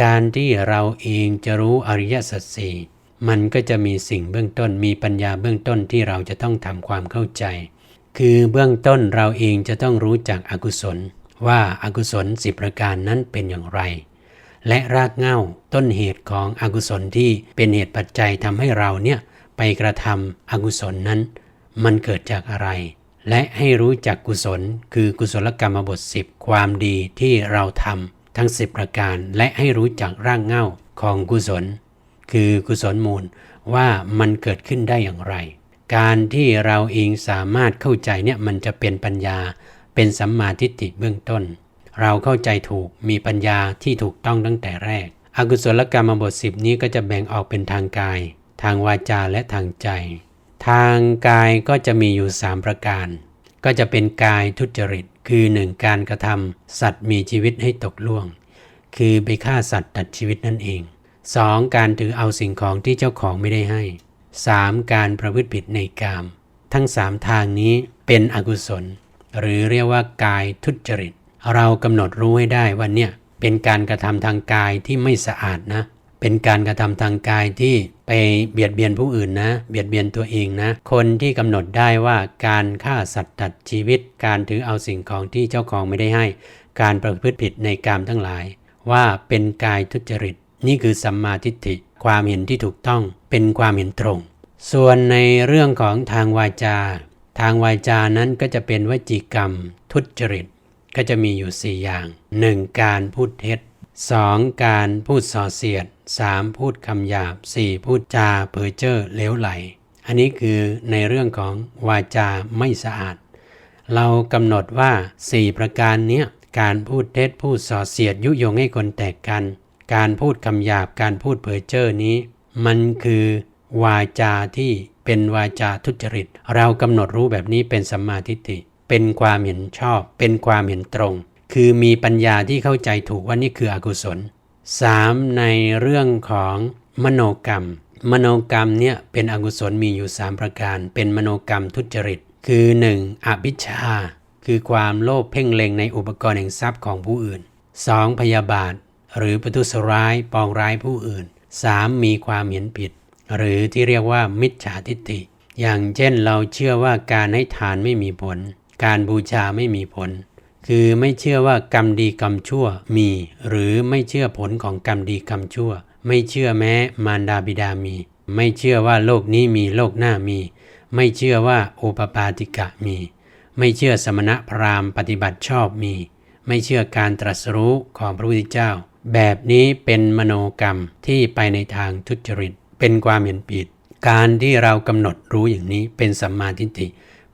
การที่เราเองจะรู้อริยสัจสี่มันก็จะมีสิ่งเบื้องต้นมีปัญญาเบื้องต้นที่เราจะต้องทำความเข้าใจ คือเบื้องต้นเราเองจะต้องรู้จักอกุศล ว่าอากุศลสิบประการนั้นเป็นอย่างไร และรากเหง้าต้นเหตุของอกุศลที่เป็นเหตุปัจจัยทำให้เราเนี่ยไปกระทำอกุศลนั้น มันเกิดจากอะไร และให้รู้จักกุศล คือกุศลกรรมบทสิบความดีที่เราทำ ทั้งสิบประการ และให้รู้จักร่ากเง้าของกุศล คือกุศลมูลว่ามันเกิดขึ้นได้อย่างไร การที่เราเองสามารถเข้าใจเนี่ยมันจะเป็นปัญญา เป็นสัมมาทิฏฐิเบื้องต้น เราเข้าใจถูกมีปัญญาที่ถูกต้องตั้งแต่แรก อกุศลกรรมบทสิบนี้ก็จะแบ่งออกเป็นทางกาย ทางวาจาและทางใจ ทางกายก็จะมีอยู่ 3 ประการ ก็จะเป็นกายทุจริต คือหนึ่งการกระทำสัตว์มีชีวิตให้ตกล่วง คือไปฆ่าสัตว์ตัดชีวิตนั่นเอง 2. การถือเอาสิ่งของที่เจ้าของไม่ได้ให้ 3. การประพฤติผิดในกาม ทั้ง 3 ทางนี้เป็นอกุศล หรือเรียกว่ากายทุจริต เรากำหนดรู้ให้ได้ว่าเนี่ยเป็นการกระทำทางกายที่ไม่สะอาดนะ เป็นการกระทำทางกายที่ไปเบียดเบียนผู้อื่นนะ เบียดเบียนตัวเองนะ คนที่กำหนดได้ว่าการฆ่าสัตว์ตัดชีวิต การถือเอาสิ่งของที่เจ้าของไม่ได้ให้ การประพฤติผิดในกามทั้งหลาย ว่าเป็นกายทุจริต นี่คือสัมมาทิฏฐิ ความเห็นที่ถูกต้องเป็นความเห็นตรง ส่วนในเรื่องของทางวาจา ทางวาจานั้นก็จะเป็นวจีกรรม ทุจริต ก็จะมีอยู่ 4 อย่าง 1. การพูดเท็จ 2. การพูดส่อเสียด 3. พูดคำหยาบ 4. พูดจาเพ้อเจ้อเลวไหล อันนี้คือในเรื่องของวาจาไม่สะอาด เรากำหนดว่า 4 ประการนี้การพูดเท็จพูดส่อเสียดยุยงให้คนแตกกัน การพูดคำหยาบการพูดเพ้อเจ้อนี้ มันคือวาจาที่เป็นวาจาทุจริต เรากำหนดรู้แบบนี้เป็นสัมมาทิฏฐิเป็นความเห็นชอบ เป็นความเห็นตรง คือมีปัญญาที่เข้าใจถูกว่านี่คืออกุศล 3. ในเรื่องของมโนกรรม มโนกรรมเนี่ยเป็นอกุศลมีอยู่ 3 ประการ เป็นมโนกรรมทุจริต คือ 1. อภิชา คือความโลภเพ่งเล็งในอุปกรณ์แห่งทรัพย์ของผู้อื่น 2. พยาบาท หรือประทุษร้ายปองร้ายผู้อื่น 3. มีความเห็นผิด หรือที่เรียกว่ามิจฉาทิฏฐิ อย่างเช่นเราเชื่อว่าการให้ทานไม่มีผล การบูชาไม่มีผล คือไม่เชื่อว่ากรรมดีกรรมชั่วมี หรือไม่เชื่อผลของกรรมดีกรรมชั่ว ไม่เชื่อแม้มารดาบิดามี ไม่เชื่อว่าโลกนี้มีโลกหน้ามี ไม่เชื่อว่าโอปปาติกะมี ไม่เชื่อสมณะพราหมณ์ปฏิบัติชอบมี ไม่เชื่อการตรัสรู้ของพระพุทธเจ้า แบบนี้เป็นมโนกรรมที่ไปในทางทุจริต เป็นความเห็นผิด การที่เรากำหนดรู้อย่างนี้เป็นสัมมาทิฏฐิ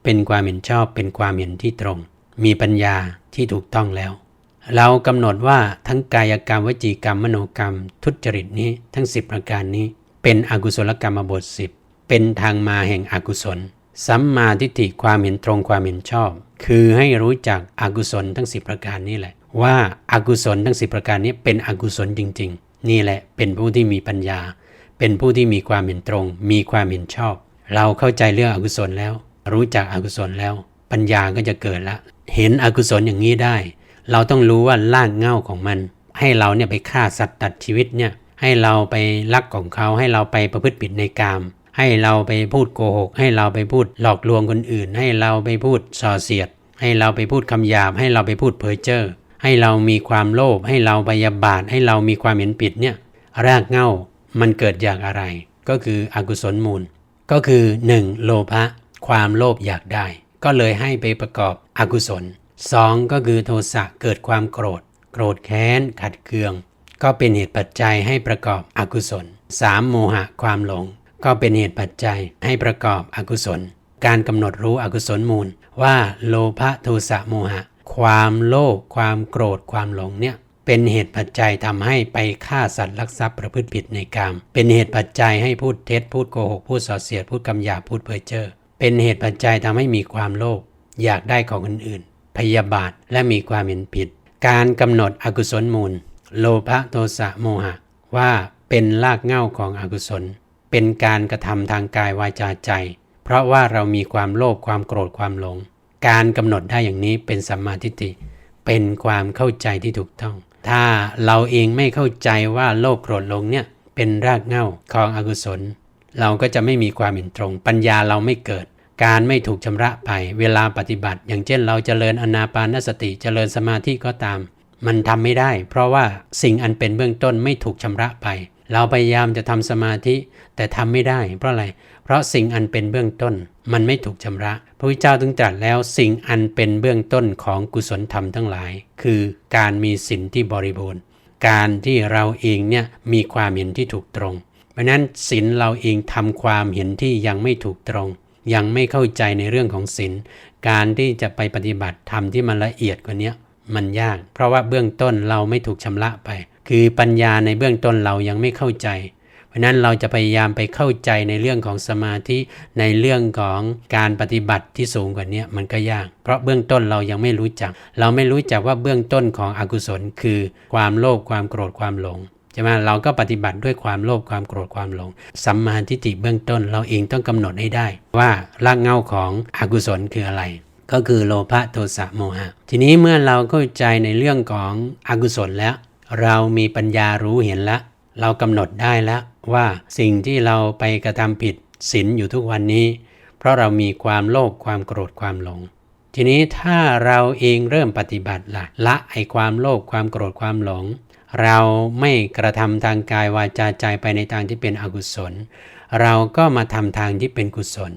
เป็นความเห็นชอบเป็นความเห็นที่ตรง มีปัญญาที่ถูกต้องแล้ว เรากำหนดว่าทั้งกายกรรมวจีกรรมมโนกรรม ทุจริตนี้ทั้ง 10 ประการนี้ เป็นอกุศลกรรมบทสิบเป็นทางมาแห่งอกุศล สัมมาทิฏฐิความเห็นตรงความเห็นชอบ คือให้รู้จักอกุศลทั้ง 10 ประการนี้แหละ ว่าอากุศลทั้ง 10 ประการนี้เป็นอกุศลจริง ๆ นี่แหละเป็นผู้ที่มีปัญญา เป็นผู้ที่มีความเห็นตรง มีความเห็นชอบ เราเข้าใจเรื่องอกุศลแล้ว รู้จักอกุศลแล้ว ปัญญาก็จะเกิดละ เห็นอกุศลอย่างนี้ได้ เราต้องรู้ว่าลากเหง้าของมัน ให้เราเนี่ยไปฆ่าสัตว์ตัดชีวิตเนี่ยให้เราไปลักของเขาให้เราไปประพฤติผิดในกาม ให้เราไปพูดโกหก ให้เราไปพูดหลอกลวงคนอื่น ให้เราไปพูดส่อเสียด ให้เราไปพูดคำหยาบ ให้เราไปพูดเพ้อเจ้อให้เรามีความโลภให้เราพยาบาท ให้เรามีความเห็นผิดเนี่ยรากเหง้ามันเกิดจากอะไร ก็คืออกุศลมูล ก็คือ 1. โลภะความโลภอยากได้ ก็เลยให้ไปประกอบ อกุศล 2. ก็คือโทสะเกิดความโกรธ โกรธแค้น ขัดเคือง ก็เป็นเหตุปัจจัยให้ประกอบอกุศล 3. โมหะความหลง ก็เป็นเหตุปัจจัยให้ประกอบอกุศล การกำหนดรู้อกุศลมูล ว่าโลภะโทสะโมหะ ความโลภความโกรธความหลงเนี่ยเป็นเหตุปัจจัยทำให้ไปฆ่าสัตว์ลักทรัพย์ประพฤติผิดในกามเป็นเหตุปัจจัยให้พูดเท็จพูดโกหกพูดส่อเสียดพูดคำหยาพูดเพ้อเจ้อเป็นเหตุปัจจัยทำให้มีความโลภ อยากได้ของอื่นๆ พยาบาทและมีความเห็นผิด การกำหนดอกุศลมูล โลภะโทสะโมหะ ว่าเป็นรากเหง้าของอกุศล เป็นการกระทำทางกายวาจาใจ เพราะว่าเรามีความโลภความโกรธความหลง การกำหนดได้อย่างนี้เป็นสัมมาทิฏฐิเป็นความเข้าใจที่ถูกต้อง ถ้าเราเองไม่เข้าใจว่าโลภโกรธหลงเนี่ยเป็นรากเหง้าของอกุศล เราก็จะไม่มีความเห็นตรง ปัญญาเราไม่เกิด การไม่ถูกชำระไปเวลาปฏิบัติ อย่างเช่นเราจเจริญอนาปานสติเจริญสมาธิก็ตาม มันทำไม่ได้ เพราะว่าสิ่งอันเป็นเบื้องต้นไม่ถูกชำระไป เราพยายามจะทำสมาธิแต่ทำไม่ได้ เพราะอะไร เพราะสิ่งอันเป็นเบื้องต้น มันไม่ถูกชำระ พระพุทธเจ้าถึงตรัสแล้วสิ่งอันเป็นเบื้องต้นของกุศลธรรมทั้งหลาย คือการมีศีลที่บริบูรณ์ การที่เราเองเนี่ยมีความเห็นที่ถูกตรง เพราะนั้นศีลเราเองทำความเห็นที่ยังไม่ถูกตรง ยังไม่เข้าใจในเรื่องของศีลการที่จะไปปฏิบัติธรรมที่มันละเอียดกว่านี้มันยาก เพราะว่าเบื้องต้นเราไม่ถูกชำระไป คือปัญญาในเบื้องต้นเรายังไม่เข้าใจ เพราะนั้นเราจะพยายามไปเข้าใจในเรื่องของสมาธิในเรื่องของการปฏิบัติที่สูงกว่านี้มันก็ยาก เพราะเบื้องต้นเรายังไม่รู้จัก เราไม่รู้จักว่าเบื้องต้นของอกุศล คือความโลภความโกรธความหลง ใช่ไหมเราก็ปฏิบัติด้วยความโลภความโกรธความหลงสัมมาทิฏฐิเบื้องต้น เราเองต้องกำหนดให้ได้ ว่ารากเหง้าของอกุศลคืออะไร ก็คือโลภะโทสะโมหะ ทีนี้เมื่อเราเข้าใจในเรื่องของอกุศลแล้ว เรามีปัญญารู้เห็นแล้วเรากำหนดได้แล้วว่าสิ่งที่เราไปกระทำผิดศีลอยู่ทุกวันนี้ เพราะเรามีความโลภความโกรธความหลงทีนี้ถ้าเราเองเริ่มปฏิบัติละละไอความโลภความโกรธความหลง เราไม่กระทำทางกายวาจาใจไปในทางที่เป็นอกุศล เราก็มาทำทางที่เป็นกุศล